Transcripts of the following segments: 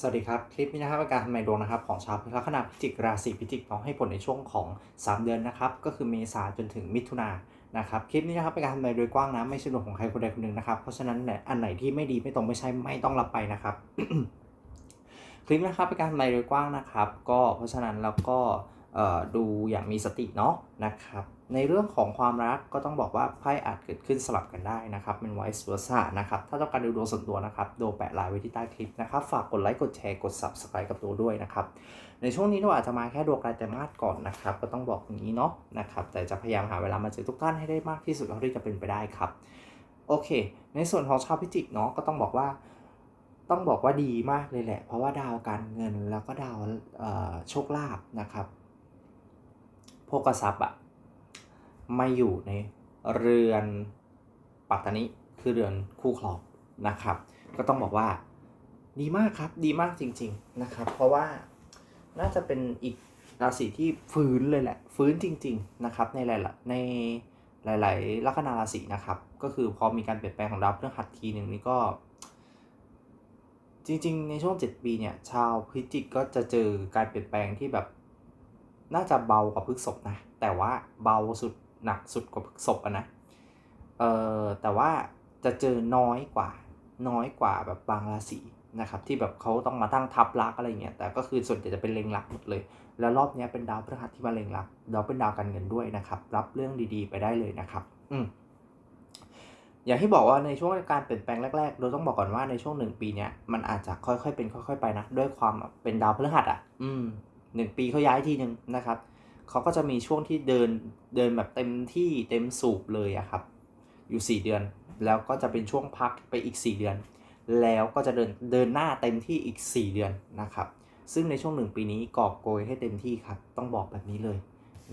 สวัสดีครับ คลิปนี้นะครับเป็นการทำนายดวงนะครับของชาวลัคนาพิจิกราศีพิจิกเนาะให้ผลในช่วงของ 3 เดือนนะครับก็คือเมษาจนถึงมิถุนานะครับคลิปนี้นะครับเป็นการทำนายโดยกว้างนะไม่ใช่ดวงของใครคนใดคนหนึ่งนะครับเพราะฉะนั้นเนี่ยอันไหนที่ไม่ดีไม่ตรงไม่ใช่ไม่ต้องรับไปนะครับ คลิปนะครับเป็นการทำนายโดยกว้างนะครับ ก็เพราะฉะนั้นแล้วก็ ดูอย่างมีสติเนาะนะครับ ในเรื่องของความรักก็ต้องบอกว่าไพ่อาจเกิดขึ้นสลับกันได้นะครับเป็น vice versa นะครับ ถ้าต้องการดูดวงส่วนตัวนะครับโดแปะไลน์ไว้ที่ใต้คลิปนะครับ ฝากกดไลค์กดแชร์กด subscribe กับตัวด้วยนะครับ ในช่วงนี้เราอาจจะมาแค่ดวงรายแต่มาสก่อนนะครับ ก็ต้องบอกอย่างนี้เนาะนะครับ แต่จะพยายามหาเวลามาเจอทุกท่านให้ได้มากที่สุดเท่าที่จะเป็นไปได้ครับ โอเค ในส่วนของชาวพิจิกเนาะก็ต้องบอกว่าต้องบอกว่าดีมากเลยแหละ เพราะว่าดาวการเงินแล้วก็ดาวโชคลาภนะครับ โภกทรัพย์อะมาอยู่ในเรือนปัตตานิคือเรือนคู่ครองนะครับ ก็ต้องบอกว่าดีมากครับดีมากจริง ๆนะครับ เพราะว่าน่าจะเป็นอีกราศีที่ฟื้นเลยแหละ ฟื้นจริง ๆนะครับ ในหลายๆในหลาย ๆ ลัคนาราศีนะครับ ก็คือพอมีการเปลี่ยนแปลงของดาวพฤหัสทีหนึ่งนี่ก็ จริง ๆ ในช่วง 7 ปีเนี่ย ชาวพิจิกก็จะเจอการเปลี่ยนแปลงที่แบบ น่าจะเบากว่าพฤษภนะ แต่ว่าเบาสุดหนักสุดกว่าพฤษภอะนะเอ่อแต่ว่าจะเจอน้อยกว่าน้อยกว่าแบบบางราศีนะครับที่แบบเขาต้องมาตั้งทับลักอะไรเงี้ยแต่ก็คือส่วนใหญ่จะเป็นเล็งหลักหมดเลย แล้วรอบนี้เป็นดาวพฤหัสที่มาเล็งหลักดาวเป็นดาวการเงินด้วยนะครับ รับเรื่องดีๆ ไปได้เลยนะครับ อืมอย่างที่บอกว่าในช่วงการเปลี่ยนแปลงแรกๆ เราต้องบอกก่อนว่าในช่วงหนึ่งปีเนี้ยมันอาจจะค่อยๆเป็นค่อย ๆ ไปนะด้วยความเป็นดาวพฤหัสอะ อืม หนึ่งปีเขาย้ายทีหนึ่งนะครับเขาก็จะมีช่วงที่เดินเดินแบบเต็มที่เต็มสูบเลยอะครับ อยู่ 4 เดือน แล้วก็จะเป็นช่วงพักไปอีก 4 เดือน แล้วก็จะเดินเดินหน้าเต็มที่อีก 4 เดือนนะครับ ซึ่งในช่วงหนึ่งปีนี้กอบโกยให้เต็มที่ครับ ต้องบอกแบบนี้เลย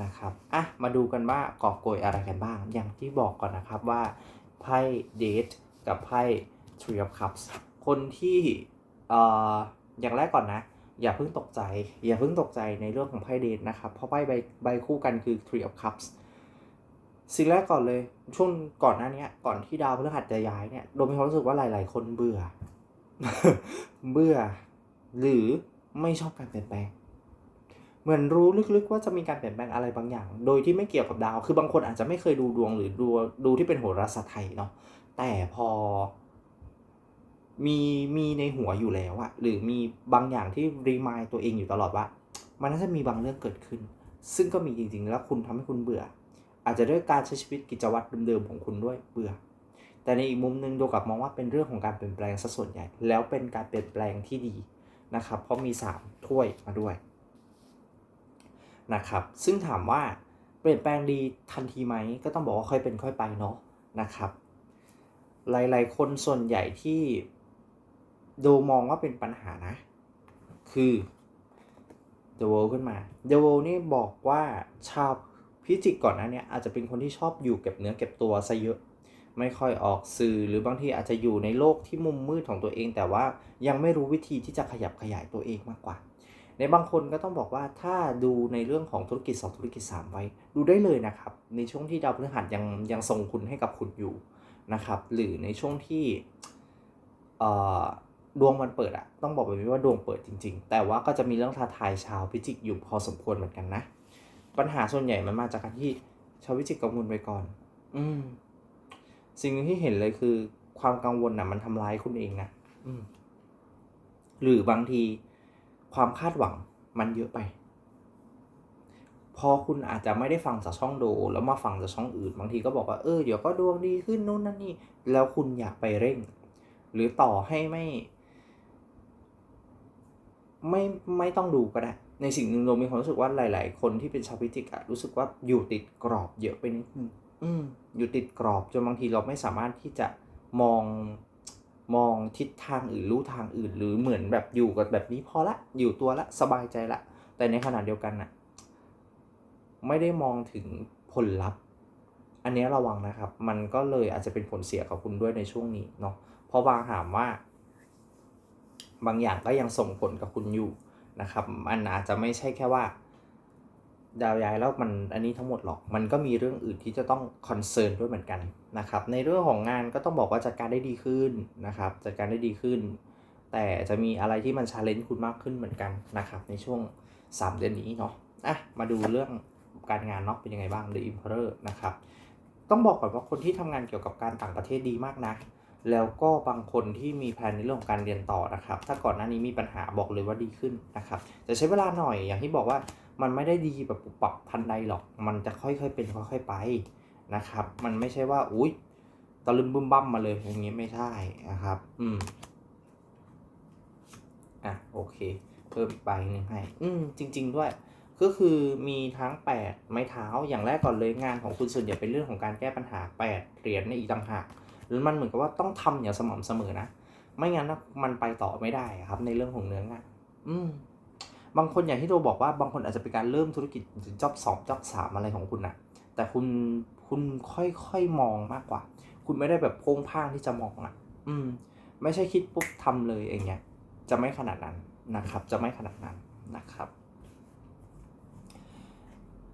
นะครับอะมาดูกันว่ากอบโกยอะไรกันบ้าง อย่างที่บอกก่อนนะครับว่าไพ่เดทกับไพ่ Three of Cups คนที่เอ่ออย่างแรกก่อนนะ อย่าเพิ่งตกใจ อย่าเพิ่งตกใจในเรื่องของไพ่เดทนะครับ เพราะไพ่ใบใบคู่กันคือ Three of Cups สิ่งแรกก่อนเลย ช่วงก่อนหน้านี้ก่อนที่ดาวพฤหัสจะย้ายเนี่ยโดมมีความรู้สึกว่าหลาย ๆ คนเบื่อ เบื่อ หรือไม่ชอบการเปลี่ยนแปลง เหมือนรู้ลึก ๆ ว่าจะมีการเปลี่ยนแปลงอะไรบางอย่าง โดยที่ไม่เกี่ยวกับดาว คือบางคนอาจจะไม่เคยดูดวงหรือดูดูที่เป็นโหราศาสตร์ไทยเนาะแต่พอ มีมีในหัวอยู่แล้วอะหรือมีบางอย่างที่รีมายตัวเองอยู่ตลอดว่า มันน่าจะมีบางเรื่องเกิดขึ้น ซึ่งก็มีจริงๆ แล้วคุณทำให้คุณเบื่อ อาจจะด้วยการใช้ชีวิตกิจวัตรเดิมๆของคุณด้วยเบื่อ แต่ในอีกมุมหนึ่งดูกับมองว่าเป็นเรื่องของการเปลี่ยนแปลงซะส่วนใหญ่ แล้วเป็นการเปลี่ยนแปลงที่ดีนะครับ เพราะมี 3 ถ้วยมาด้วยนะครับ ซึ่งถามว่าเปลี่ยนแปลงดีทันทีไหม ก็ต้องบอกว่าค่อยเป็นค่อยไปเนาะนะครับ หลายๆ คนส่วนใหญ่ที่ โดมองว่าเป็นปัญหานะ คือ The World ขึ้นมา The World นี่บอกว่าชาวพิจิกก่อนหนะเนี่ยอาจจะเป็นคนที่ชอบอยู่เก็บเนื้อเก็บตัวซะเยอะ ไม่ค่อยออกสื่อหรือบางทีอาจจะอยู่ในโลกที่มุมมืดของตัวเอง แต่ว่ายังไม่รู้วิธีที่จะขยับขยายตัวเองมากกว่า ในบางคนก็ต้องบอกว่าถ้าดูในเรื่องของธุรกิจ2ธุรกิจ 3 ไว้ ดูได้เลยนะครับ ในช่วงที่ดาวพฤหัสยังยังส่งคุณให้กับคุณอยู่นะครับ หรือในช่วงที่เอ่อ ดวงมันเปิดอะต้องบอกแบบนี้ว่าดวงเปิดจริง ๆ แต่ว่าก็จะมีเรื่องท้าทายชาวพิจิกอยู่พอสมควรเหมือนกันนะ ปัญหาส่วนใหญ่มันมาจากการที่ชาวพิจิกกังวลไปก่อน อืม สิ่งที่เห็นเลยคือความกังวลน่ะ มันทำร้ายคุณเองนะอืม หรือบางทีความคาดหวังมันเยอะไป พอคุณอาจจะไม่ได้ฟังจากช่องโด แล้วมาฟังจากช่องอื่น บางทีก็บอกว่าเออเดี๋ยวก็ดวงดีขึ้นนู่นนั่นนี่ แล้วคุณอยากไปเร่ง หรือต่อให้ไม่ ไม่ไม่ต้องดูก็ได้ ในสิ่งหนึ่งเรามีความรู้สึกว่าหลาย ๆ คนที่เป็นชาวพิจิกอะรู้สึกว่าอยู่ติดกรอบเยอะไปนิดนึงอืมอยู่ติดกรอบจนบางทีเราไม่สามารถที่จะมองมองทิศทางอื่นรู้ทางอื่น หรือเหมือนแบบอยู่กับแบบนี้พอละอยู่ตัวละสบายใจละ แต่ในขณะเดียวกันน่ะ ไม่ได้มองถึงผลลัพธ์ อันนี้ระวังนะครับ มันก็เลยอาจจะเป็นผลเสียกับคุณด้วยในช่วงนี้เนาะเพราะบางถามว่า บางอย่างก็ยังส่งผลกับคุณอยู่นะครับ มันอาจจะไม่ใช่แค่ว่า ดาวย้ายแล้วมันอันนี้ทั้งหมดหรอก มันก็มีเรื่องอื่นที่จะต้องคอนเซิร์นด้วยเหมือนกันนะครับ ในเรื่องของงานก็ต้องบอกว่าจัดการได้ดีขึ้นนะครับจัดการได้ดีขึ้น แต่จะมีอะไรที่มันชาเลนจ์คุณมากขึ้นเหมือนกันนะครับ ในช่วง 3 เดือนนี้เนาะอะมาดูเรื่องการงานเนาะเป็นยังไงบ้าง The Emperor นะครับ ต้องบอกก่อนว่าคนที่ทำงานเกี่ยวกับการต่างประเทศดีมากนะ แล้วก็บางคนที่มีแผนในเรื่องของการเรียนต่อนะครับ ถ้าก่อนหน้านี้มีปัญหาบอกเลยว่าดีขึ้นนะครับแต่ใช้เวลาหน่อยอย่างที่บอกว่ามันไม่ได้ดีแบบปุบปับทันใดหรอก มันจะค่อยๆเป็นค่อยๆไปนะครับ มันไม่ใช่ว่าอุ้ยตะลึมบึ้มบั้มมาเลยอย่างนี้ไม่ใช่นะครับ อืมอะโอเค เพิ่มอีกใบหนึ่งให้ อืมจริง ๆ ด้วยก็คือมีทั้ง 8 ไม้เท้าอย่างแรกก่อนเลยงานของคุณส่วนใหญ่เป็นเรื่องของการแก้ปัญหา 8 เหรียญในอีกต่างหาก มันเหมือนกับว่าต้องทำอย่างสม่ำเสมอนะ ไม่งั้นมันไปต่อไม่ได้ครับ ในเรื่องของเนื้องานอืมบางคนอย่างที่เราบอกว่าบางคนอาจจะเป็นการเริ่มธุรกิจจ็อบสองจ็อบสามอะไรของคุณนะแต่คุณคุณค่อยๆมองมากกว่า คุณไม่ได้แบบโพ้งพ่างที่จะมองอะ อืม ไม่ใช่คิดปุ๊บทำเลยอย่างเงี้ยจะไม่ขนาดนั้นนะครับ จะไม่ขนาดนั้นนะครับ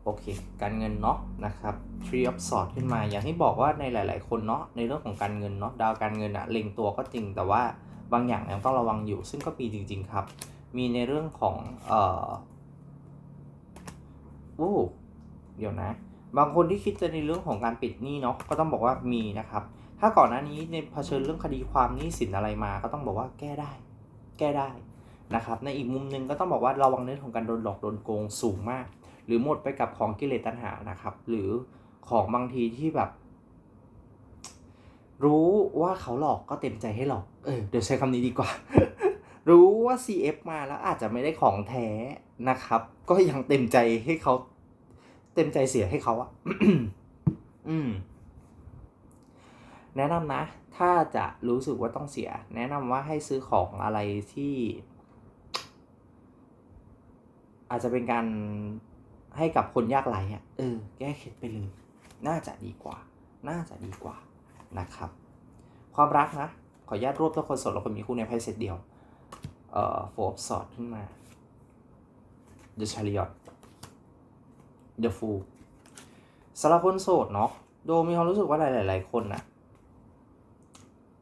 โอเค การเงินเนาะนะครับ Tree of Swords ขึ้นมา อย่างที่บอกว่าในหลาย ๆ คนเนาะในเรื่องของการเงินเนาะดาวการเงินอะเล็งตัวก็จริง แต่ว่าบางอย่างยังต้องระวังอยู่ ซึ่งก็มีจริง ๆ ครับ มีในเรื่องของเอ่อโอ้เดี๋ยวนะ บางคนที่คิดจะในเรื่องของการปิดหนี้เนาะก็ต้องบอกว่ามีนะครับ ถ้าก่อนหน้านี้ในเผชิญเรื่องคดีความหนี้สินอะไรมา ก็ต้องบอกว่าแก้ได้ แก้ได้นะครับ ในอีกมุมหนึงก็ต้องบอกว่าระวังเรื่องของการโดนหลอกโดนโกงสูงมาก หรือหมดไปกับของกิเลสตัณหานะครับ หรือของบางทีที่แบบ รู้ว่าเขาหลอกก็เต็มใจให้หลอก เออเดี๋ยวใช้คำนี้ดีกว่า รู้ว่า CF มาแล้วอาจจะไม่ได้ของแท้นะครับ ก็ยังเต็มใจให้เขา เต็มใจเสียให้เขาอะอืม แนะนำนะ ถ้าจะรู้สึกว่าต้องเสีย แนะนำว่าให้ซื้อของอะไรที่อาจจะเป็นการ ให้กับคนยากไร้อะเออ แก้เคล็ดไปเลย น่าจะดีกว่า น่าจะดีกว่านะครับ ความรักนะ ขออนุญาตรวบทุกคนโสดแล้วคนมีคู่ในไพ่เซตเดียว เอ่อโฟร์สอดขึ้นมา The Chariot The Fool สำหรับคนโสดเนาะ โดมีความรู้สึกว่าหลาย ๆ คนน่ะ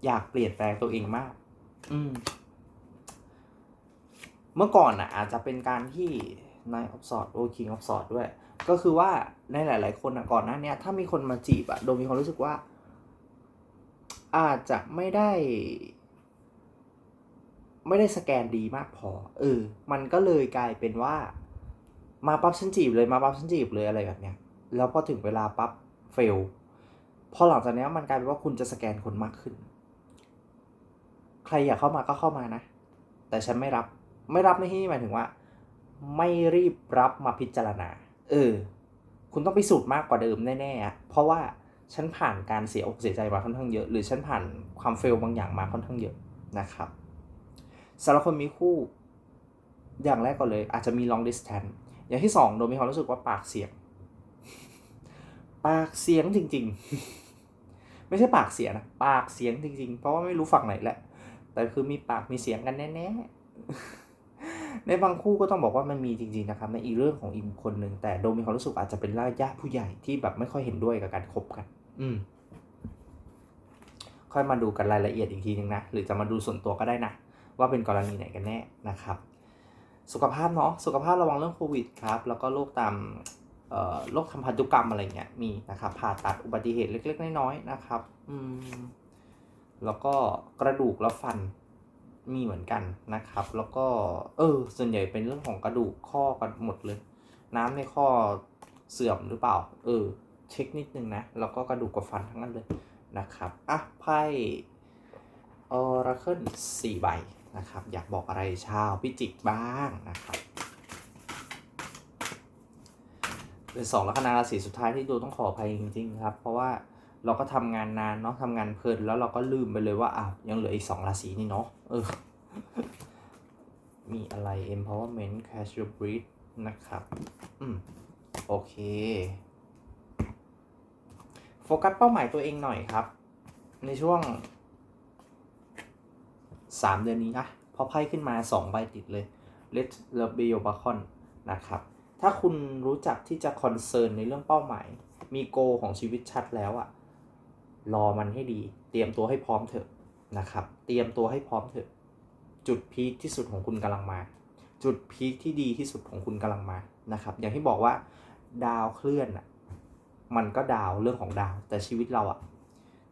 อยากเปลี่ยนแปลงตัวเองมาก อืม เมื่อก่อนน่ะอาจจะเป็นการที่ Nine of Swords โอ King of Swords ด้วย ก็คือว่าในหลาย ๆ คนน่ะก่อนหน้านี้ถ้ามีคนมาจีบอะโดมมีความรู้สึกว่า อาจจะไม่ได้ ไม่ได้สแกนดีมากพอเออมันก็เลยกลายเป็นว่า มาปั๊บฉันจีบเลยมาปั๊บฉันจีบเลยอะไรแบบเนี้ยแล้วพอถึงเวลาปั๊บเฟลพอหลังจากนี้มันกลายเป็นว่าคุณจะสแกนคนมากขึ้น ใครอยากเข้ามาก็เข้ามานะ แต่ฉันไม่รับ ไม่รับในที่นี้หมายถึงว่า ไม่รีบรับมาพิจารณา เออ คุณต้องไปสูตรมากกว่าเดิมแน่ๆอะเพราะว่าฉันผ่านการเสียอกเสียใจมาค่อนข้างเยอะ หรือฉันผ่านความเฟลบางอย่างมาค่อนข้างเยอะนะครับสำหรับคนมีคู่ อย่างแรกก่อนเลย อาจจะมี long distance อย่างที่สองโดยมีความรู้สึกว่าปากเสียง ปากเสียงจริง ๆ ไม่ใช่ปากเสียนะ ปากเสียงจริง ๆ เพราะว่าไม่รู้ฝั่งไหนแหละ แต่คือมีปากมีเสียงกันแน่ๆ ในบางคู่ก็ต้องบอกว่ามันมีจริงๆนะครับ ในอีกเรื่องของอีกคนหนึ่งแต่โดยมีความรู้สึกอาจจะเป็นญาติผู้ใหญ่ที่แบบไม่ค่อยเห็นด้วยกับการคบกัน อืม ค่อยมาดูกันรายละเอียดอีกทีนึงนะ หรือจะมาดูส่วนตัวก็ได้นะ ว่าเป็นกรณีไหนกันแน่นะครับ สุขภาพเนาะสุขภาพระวังเรื่องโควิดครับ แล้วก็โรคตามโรคทำพันธุกรรมอะไรเงี้ยมีนะครับผ่าตัดอุบัติเหตุเล็ก ๆ น้อยๆนะครับ อืม แล้วก็กระดูกและฟัน มีเหมือนกันนะครับ แล้วก็เออส่วนใหญ่เป็นเรื่องของกระดูกข้อกันหมดเลย น้ำในข้อเสื่อมหรือเปล่า เออ เช็คนิดนึงนะ แล้วก็กระดูกกับฟันทั้งนั้นเลยนะครับ อะไพ่ออราเคิลสี่ใบนะครับ อยากบอกอะไรชาวพิจิกบ้างนะครับเป็นสองลัคนาราศีสุดท้ายที่ดูต้องขออภัยจริง ๆ ครับ เพราะว่า เราก็ทำงานนานเนาะทำงานเพลินแล้วเราก็ลืมไปเลยว่าอ้าวยังเหลืออีกสองราศีนี่เนาะเออมีอะไร empowerment casual breed นะครับ อืม โอเค โฟกัสเป้าหมายตัวเองหน่อยครับ ในช่วง3เดือนนี้นะเพอไพ่ขึ้นมา2ใบติดเลย Let the b e o b a c o n นะครับ ถ้าคุณรู้จักที่จะคอนเซิร์นในเรื่องเป้าหมาย มีโกของชีวิตชัดแล้วอะ รอมันให้ดี เตรียมตัวให้พร้อมเถอะนะครับ เตรียมตัวให้พร้อมเถอะ จุดพีคที่สุดของคุณกำลังมา จุดพีคที่ดีที่สุดของคุณกำลังมานะครับ อย่างที่บอกว่าดาวเคลื่อนอะมันก็ดาวเรื่องของดาว แต่ชีวิตเราอะ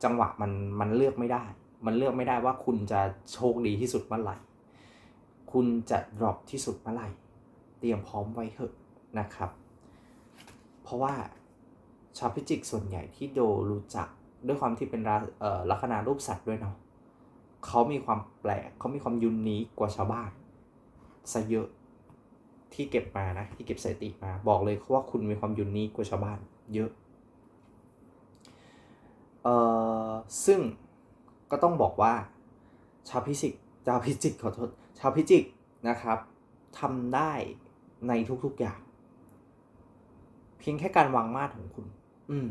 จังหวะมันมันเลือกไม่ได้ มันเลือกไม่ได้ว่าคุณจะโชคดีที่สุดเมื่อไหร่ คุณจะดรอปที่สุดเมื่อไหร่ เตรียมพร้อมไว้เถอะนะครับ เพราะว่าชาวพิจิกส่วนใหญ่ที่โดรู้จัก ด้วยความที่เป็นราเอ่อลัคนารูปสัตว์ด้วยเนาะเขามีความแปลกเขามีความยูนิคกว่าชาวบ้านซะเยอะที่เก็บมานะที่เก็บสถิติมาบอกเลยว่าคุณมีความยูนิคกว่าชาวบ้านเยอะเอ่อซึ่งก็ต้องบอกว่าชาวพิจิกชาวพิจิกขอโทษชาวพิจิกนะครับทำได้ในทุกๆอย่าง เพียงแค่การวางมาดของคุณ อืม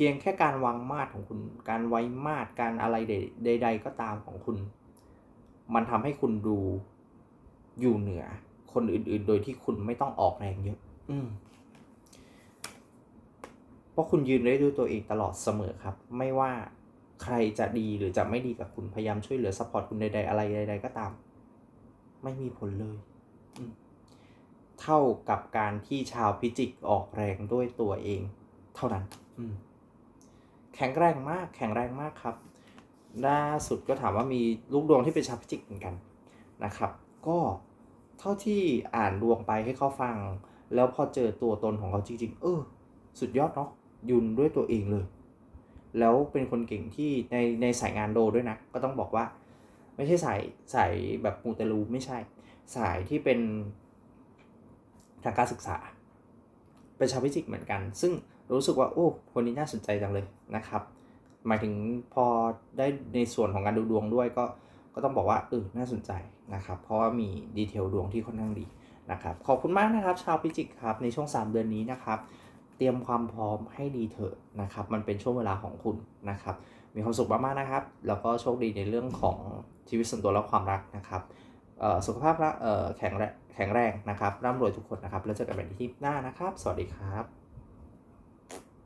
พียงแค่การวางมาดของคุณ การไว้มาดการอะไรใด ๆ ก็ตามของคุณ มันทำให้คุณดูอยู่เหนือ คนอื่น ๆ โดยที่คุณไม่ต้องออกแรงเยอะ อืมเพราะคุณยืนได้ด้วยตัวเองตลอดเสมอครับ ไม่ว่าใครจะดีหรือจะไม่ดีกับคุณ พยายามช่วยเหลือซัพพอร์ตคุณใด ๆ อะไรใด ๆ ก็ตาม ไม่มีผลเลย เท่ากับการที่ชาวพิจิกออกแรงด้วยตัวเอง เท่านั้น อืม แข็งแรงมาก แข็งแรงมากครับ ล่าสุดก็ถามว่ามีลูกดวงที่เป็นชาวพิจิกเหมือนกันนะครับ ก็เท่าที่อ่านดวงไปให้เขาฟัง แล้วพอเจอตัวตนของเขาจริงๆ เออ สุดยอดเนาะยุนด้วยตัวเองเลย แล้วเป็นคนเก่งที่ในในสายงานโดด้วยนะ ก็ต้องบอกว่า ไม่ใช่สายสายแบบมูเตลูไม่ใช่ สายที่เป็นทางการศึกษาเป็นชาวพิจิกเหมือนกัน ซึ่ง รู้สึกว่าโอ้คนนี้น่าสนใจจังเลยนะครับ หมายถึงพอได้ในส่วนของการดูดวงด้วยก็ก็ต้องบอกว่าเออน่าสนใจนะครับ เพราะว่ามีดีเทลดวงที่ค่อนข้างดีนะครับ ขอบคุณมากนะครับ ชาวพิจิกครับในช่วง 3 เดือนนี้นะครับ เตรียมความพร้อมให้ดีเถอะนะครับ มันเป็นช่วงเวลาของคุณนะครับ มีความสุขมากๆนะครับ แล้วก็โชคดีในเรื่องของชีวิตส่วนตัวและความรักนะครับสุขภาพแข็งแรงแข็งแรงนะครับร่ำรวยทุกคนนะครับ แล้วเจอกันใหม่ในที่หน้านะครับ สวัสดีครับ